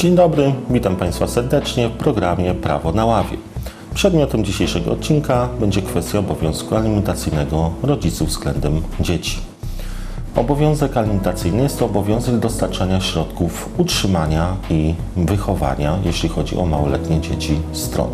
Dzień dobry, witam Państwa serdecznie w programie Prawo na ławie. Przedmiotem dzisiejszego odcinka będzie kwestia obowiązku alimentacyjnego rodziców względem dzieci. Obowiązek alimentacyjny jest to obowiązek dostarczania środków utrzymania i wychowania, jeśli chodzi o małoletnie dzieci stron.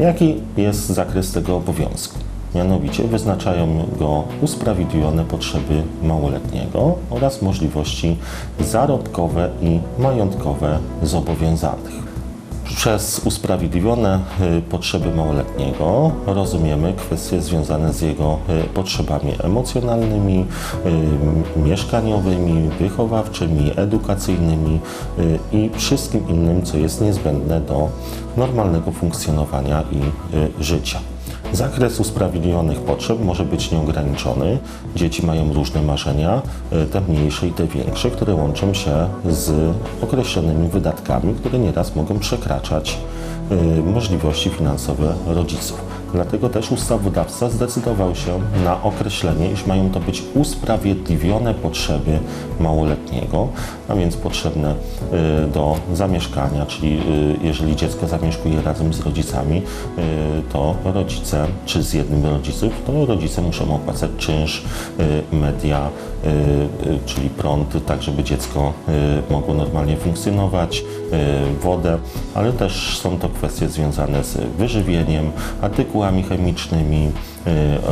Jaki jest zakres tego obowiązku? Mianowicie wyznaczają go usprawiedliwione potrzeby małoletniego oraz możliwości zarobkowe i majątkowe zobowiązanych. Przez usprawiedliwione y, potrzeby małoletniego rozumiemy kwestie związane z jego y, potrzebami emocjonalnymi, y, mieszkaniowymi, wychowawczymi, edukacyjnymi i wszystkim innym, co jest niezbędne do normalnego funkcjonowania i życia. Zakres usprawiedliwionych potrzeb może być nieograniczony. Dzieci mają różne marzenia, y, te mniejsze i te większe, które łączą się z określonymi wydatkami, które nieraz mogą przekraczać y, możliwości finansowe rodziców. Dlatego też ustawodawca zdecydował się na określenie, iż mają to być usprawiedliwione potrzeby małoletniego, a więc potrzebne y, do zamieszkania, czyli y, jeżeli dziecko zamieszkuje razem z rodzicami, y, to rodzice, czy z jednym rodziców, to rodzice muszą opłacać czynsz, media, czyli prąd, tak żeby dziecko mogło normalnie funkcjonować, wodę, ale też są to kwestie związane z wyżywieniem, artykułami chemicznymi, y,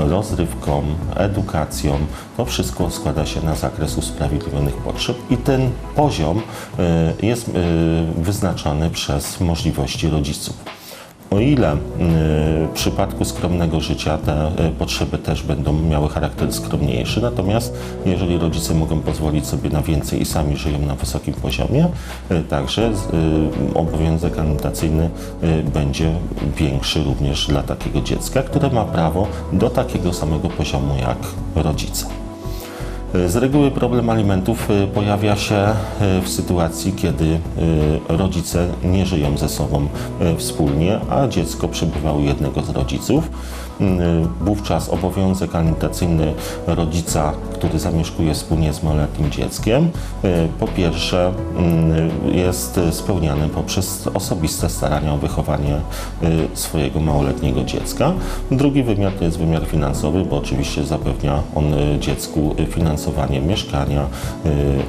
rozrywką, edukacją. To wszystko składa się na zakres usprawiedliwionych potrzeb i ten poziom y, jest y, wyznaczany przez możliwości rodziców. O ile y, w przypadku skromnego życia te y, potrzeby też będą miały charakter skromniejszy, natomiast jeżeli rodzice mogą pozwolić sobie na więcej i sami żyją na wysokim poziomie, y, także obowiązek alimentacyjny będzie większy również dla takiego dziecka, które ma prawo do takiego samego poziomu jak rodzice. Z reguły problem alimentów y, pojawia się y, w sytuacji, kiedy y, rodzice nie żyją ze sobą wspólnie, a dziecko przebywa u jednego z rodziców. Y, Wówczas obowiązek alimentacyjny rodzica, który zamieszkuje wspólnie z małoletnim dzieckiem, y, po pierwsze y, jest spełniany poprzez osobiste starania o wychowanie swojego małoletniego dziecka. Drugi wymiar to jest wymiar finansowy, bo oczywiście zapewnia on dziecku finansowanie mieszkania,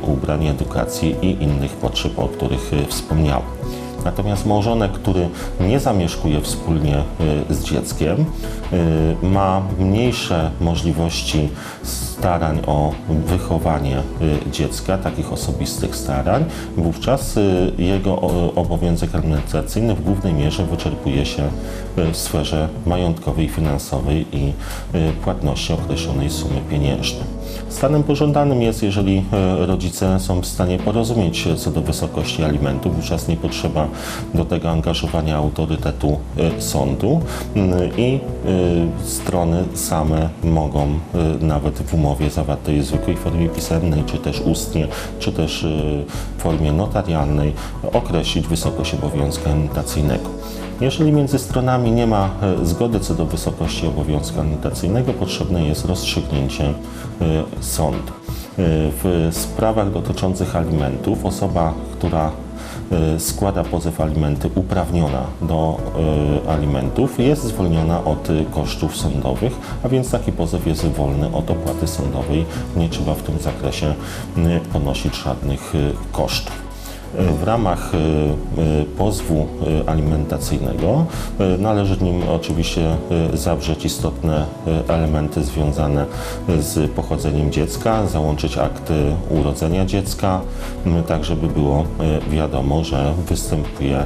ubrań, edukacji i innych potrzeb, o których wspomniałem. Natomiast małżonek, który nie zamieszkuje wspólnie y, z dzieckiem, y, ma mniejsze możliwości starań o wychowanie y, dziecka, takich osobistych starań, wówczas jego obowiązek alimentacyjny w głównej mierze wyczerpuje się w sferze majątkowej, finansowej i płatności określonej sumy pieniężnej. Stanem pożądanym jest, jeżeli e, rodzice są w stanie porozumieć się co do wysokości alimentów, wówczas nie potrzeba do tego angażowania autorytetu e, sądu mm, i e, strony same mogą nawet w umowie zawartej w zwykłej formie pisemnej, czy też ustnie, czy też w formie notarialnej określić wysokość obowiązku alimentacyjnego. Jeżeli między stronami nie ma e, zgody co do wysokości obowiązku alimentacyjnego, potrzebne jest rozstrzygnięcie e, sądu. E, W sprawach dotyczących alimentów osoba, która składa pozew alimenty uprawniona do alimentów jest zwolniona od kosztów sądowych, a więc taki pozew jest wolny od opłaty sądowej. Nie trzeba w tym zakresie ponosić żadnych kosztów. W ramach y, y, pozwu y, alimentacyjnego należy w nim oczywiście zawrzeć istotne elementy związane z pochodzeniem dziecka, załączyć akty urodzenia dziecka, tak żeby było wiadomo, że występuje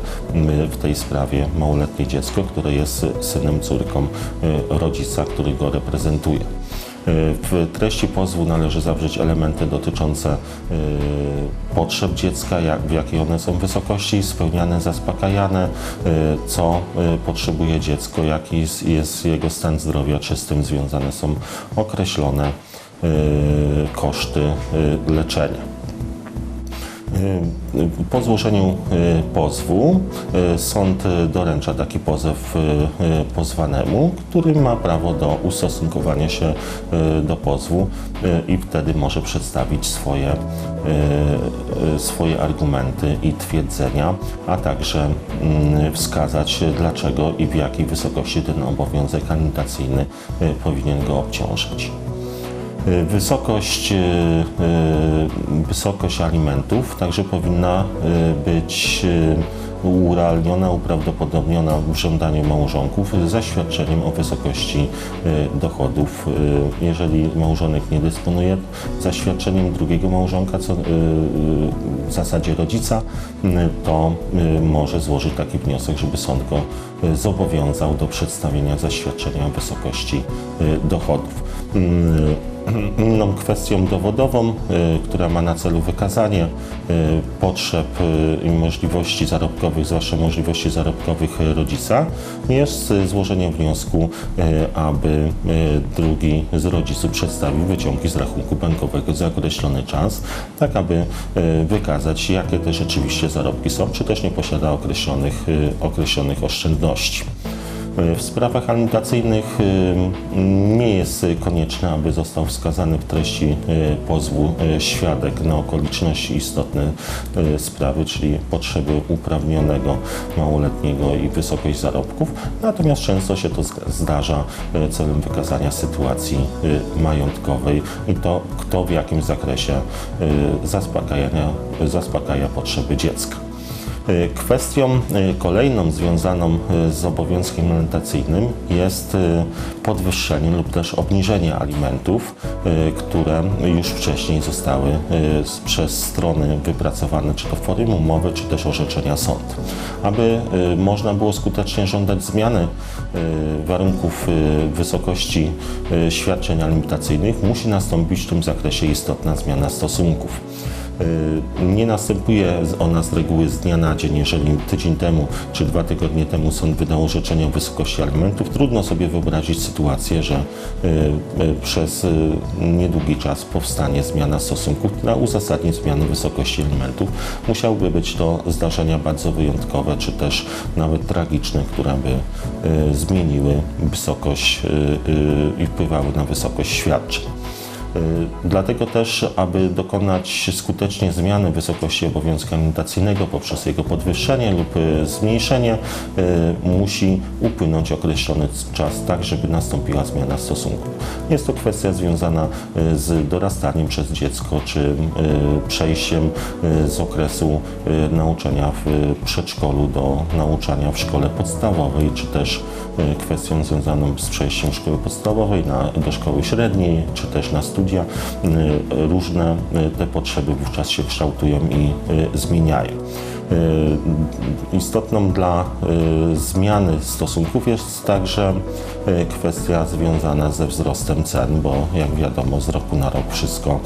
w tej sprawie małoletnie dziecko, które jest synem, córką rodzica, który go reprezentuje. W treści pozwu należy zawrzeć elementy dotyczące y, potrzeb dziecka, jak, w jakiej one są wysokości spełniane, zaspokajane, y, co y, potrzebuje dziecko, jaki jest, jego stan zdrowia, czy z tym związane są określone koszty leczenia. Po złożeniu y, pozwu y, sąd doręcza taki pozew pozwanemu, który ma prawo do ustosunkowania się do pozwu i wtedy może przedstawić swoje, swoje argumenty i twierdzenia, a także mm, wskazać dlaczego i w jakiej wysokości ten obowiązek alimentacyjny powinien go obciążyć. Y, Wysokość, y, y, wysokość alimentów także powinna być urealniona, uprawdopodobniona w żądaniu małżonków zaświadczeniem o wysokości dochodów. Jeżeli małżonek nie dysponuje zaświadczeniem drugiego małżonka, co w zasadzie rodzica, to może złożyć taki wniosek, żeby sąd go zobowiązał do przedstawienia zaświadczenia o wysokości dochodów. Mm, Inną kwestią dowodową, y, która ma na celu wykazanie y, potrzeb y, i możliwości zarobkowych, zwłaszcza możliwości zarobkowych rodzica, jest złożenie wniosku, aby drugi z rodziców przedstawił wyciągi z rachunku bankowego za określony czas, tak aby wykazać, jakie te rzeczywiście zarobki są, czy też nie posiada określonych, określonych oszczędności. W sprawach alimentacyjnych y, nie jest konieczne, aby został wskazany w treści y, pozwu y, świadek na okoliczności istotne sprawy, czyli potrzeby uprawnionego małoletniego i wysokość zarobków. Natomiast często się to zdarza celem wykazania sytuacji majątkowej i to, kto w jakim zakresie zaspokajania, zaspokaja potrzeby dziecka. Y, Kwestią y, kolejną związaną y, z obowiązkiem alimentacyjnym jest podwyższenie lub też obniżenie alimentów, które już wcześniej zostały przez strony wypracowane, czy to w formie umowy, czy też orzeczenia sądu. Aby można było skutecznie żądać zmiany warunków wysokości świadczeń alimentacyjnych, musi nastąpić w tym zakresie istotna zmiana stosunków. Y, Nie następuje ona z reguły z dnia na dzień. Jeżeli tydzień temu czy dwa tygodnie temu sąd wydał orzeczenie o wysokości alimentów, trudno sobie wyobrazić sytuację, że y, y, przez niedługi czas powstanie zmiana stosunków, która uzasadni zmianę wysokości alimentów. Musiałyby być to zdarzenia bardzo wyjątkowe, czy też nawet tragiczne, które by zmieniły wysokość i wpływały na wysokość świadczeń. Y, Dlatego też, aby dokonać skutecznie zmiany wysokości obowiązku alimentacyjnego poprzez jego podwyższenie lub y, zmniejszenie, y, musi upłynąć określony czas, tak żeby nastąpiła zmiana stosunków. Jest to kwestia związana z dorastaniem przez dziecko, czy przejściem z okresu nauczania w przedszkolu do nauczania w szkole podstawowej, czy też kwestią związaną z przejściem szkoły podstawowej na, do szkoły średniej, czy też na studia. Y, Różne y, te potrzeby wówczas się kształtują i y, zmieniają. Istotną dla zmiany stosunków jest także kwestia związana ze wzrostem cen, bo jak wiadomo z roku na rok wszystko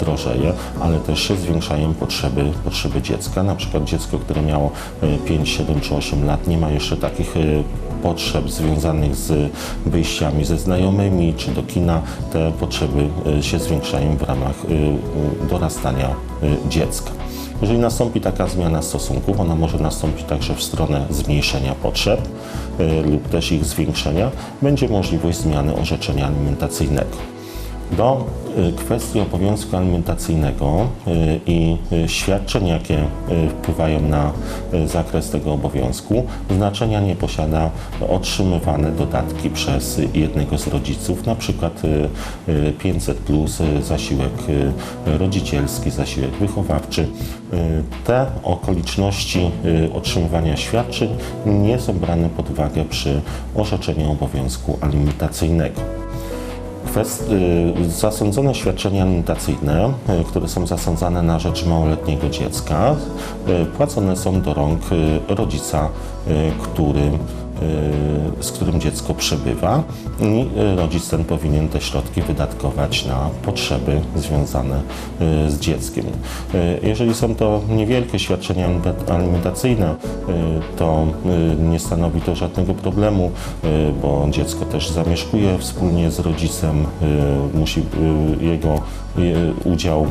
drożeje, ale też się zwiększają potrzeby, potrzeby dziecka. Na przykład dziecko, które miało y, 5, 7 czy 8 lat nie ma jeszcze takich potrzeb związanych z wyjściami ze znajomymi czy do kina. Te potrzeby y, się zwiększają w ramach y, dorastania y, dziecka. Jeżeli nastąpi taka zmiana stosunków, ona może nastąpić także w stronę zmniejszenia potrzeb lub też ich zwiększenia, będzie możliwość zmiany orzeczenia alimentacyjnego. Do y, kwestii obowiązku alimentacyjnego y, i y, świadczeń, jakie wpływają na zakres tego obowiązku, znaczenia nie posiada otrzymywane dodatki przez jednego z rodziców, na przykład y, y, 500 plus, zasiłek rodzicielski, zasiłek wychowawczy. Te okoliczności otrzymywania świadczeń nie są brane pod uwagę przy orzeczeniu obowiązku alimentacyjnego. Y, zasądzone świadczenia alimentacyjne, y, które są zasądzane na rzecz małoletniego dziecka, y, płacone są do rąk rodzica, który, z którym dziecko przebywa i y, rodzic ten powinien te środki wydatkować na potrzeby związane y, z dzieckiem. Y, Jeżeli są to niewielkie świadczenia alimenta- alimentacyjne, y, to y, nie stanowi to żadnego problemu, y, bo dziecko też zamieszkuje wspólnie z rodzicem, y, musi y, jego Je- Udział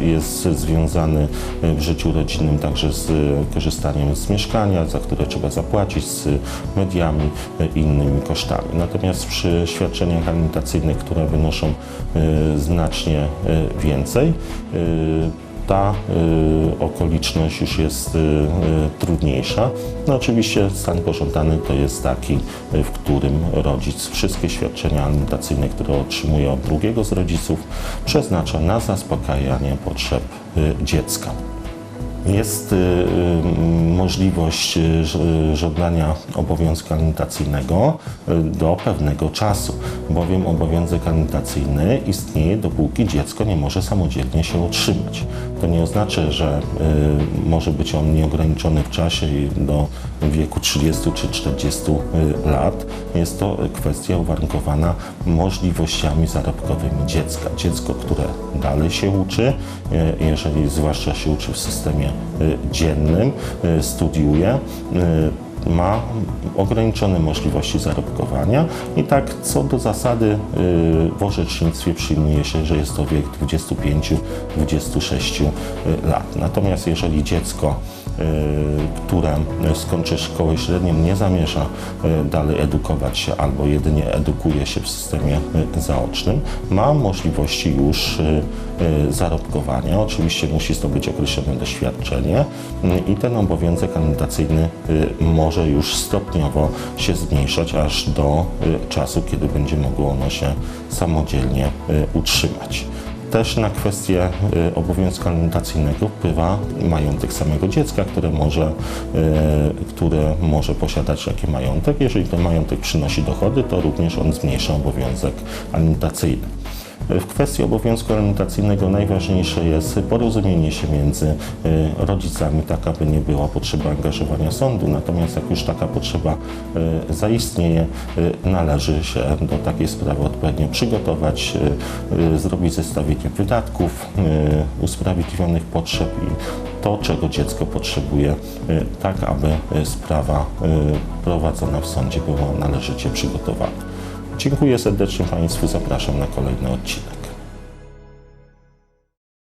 jest związany w życiu rodzinnym także z korzystaniem z mieszkania, za które trzeba zapłacić, z i innymi kosztami. Natomiast przy świadczeniach alimentacyjnych, które wynoszą e, znacznie e, więcej, e, ta okoliczność już jest trudniejsza. No oczywiście stan pożądany to jest taki, w którym rodzic wszystkie świadczenia alimentacyjne, które otrzymuje od drugiego z rodziców, przeznacza na zaspokajanie potrzeb dziecka. Jest y, y, możliwość y, żądania obowiązku alimentacyjnego do pewnego czasu, bowiem obowiązek alimentacyjny istnieje dopóki dziecko nie może samodzielnie się utrzymać. To nie oznacza, że może być on nieograniczony w czasie do wieku 30 czy 40 y, lat. Jest to kwestia uwarunkowana możliwościami zarobkowymi dziecka. Dziecko, które dalej się uczy, jeżeli zwłaszcza się uczy w systemie dziennym, y, studiuje, y, ma ograniczone możliwości zarobkowania i tak co do zasady y, w orzecznictwie przyjmuje się, że jest to wiek 25-26 lat. Natomiast jeżeli dziecko, y, które skończy szkołę średnią, nie zamierza y, dalej edukować się albo jedynie edukuje się w systemie y, zaocznym, ma możliwości już y, y, zarobkowania. Oczywiście musi zdobyć określone doświadczenie y, i ten obowiązek alimentacyjny y, może już stopniowo się zmniejszać aż do y, czasu, kiedy będzie mogło ono się samodzielnie y, utrzymać. Też na kwestię y, obowiązku alimentacyjnego wpływa majątek samego dziecka, które może, y, które może posiadać taki majątek. Jeżeli ten majątek przynosi dochody, to również on zmniejsza obowiązek alimentacyjny. W kwestii obowiązku alimentacyjnego najważniejsze jest porozumienie się między y, rodzicami, tak aby nie było potrzeby angażowania sądu. Natomiast jak już taka potrzeba y, zaistnieje, y, należy się do takiej sprawy odpowiednio przygotować, zrobić zestawienie wydatków, usprawiedliwionych potrzeb i to, czego dziecko potrzebuje, tak aby sprawa prowadzona w sądzie była należycie przygotowana. Dziękuję serdecznie Państwu, zapraszam na kolejny odcinek.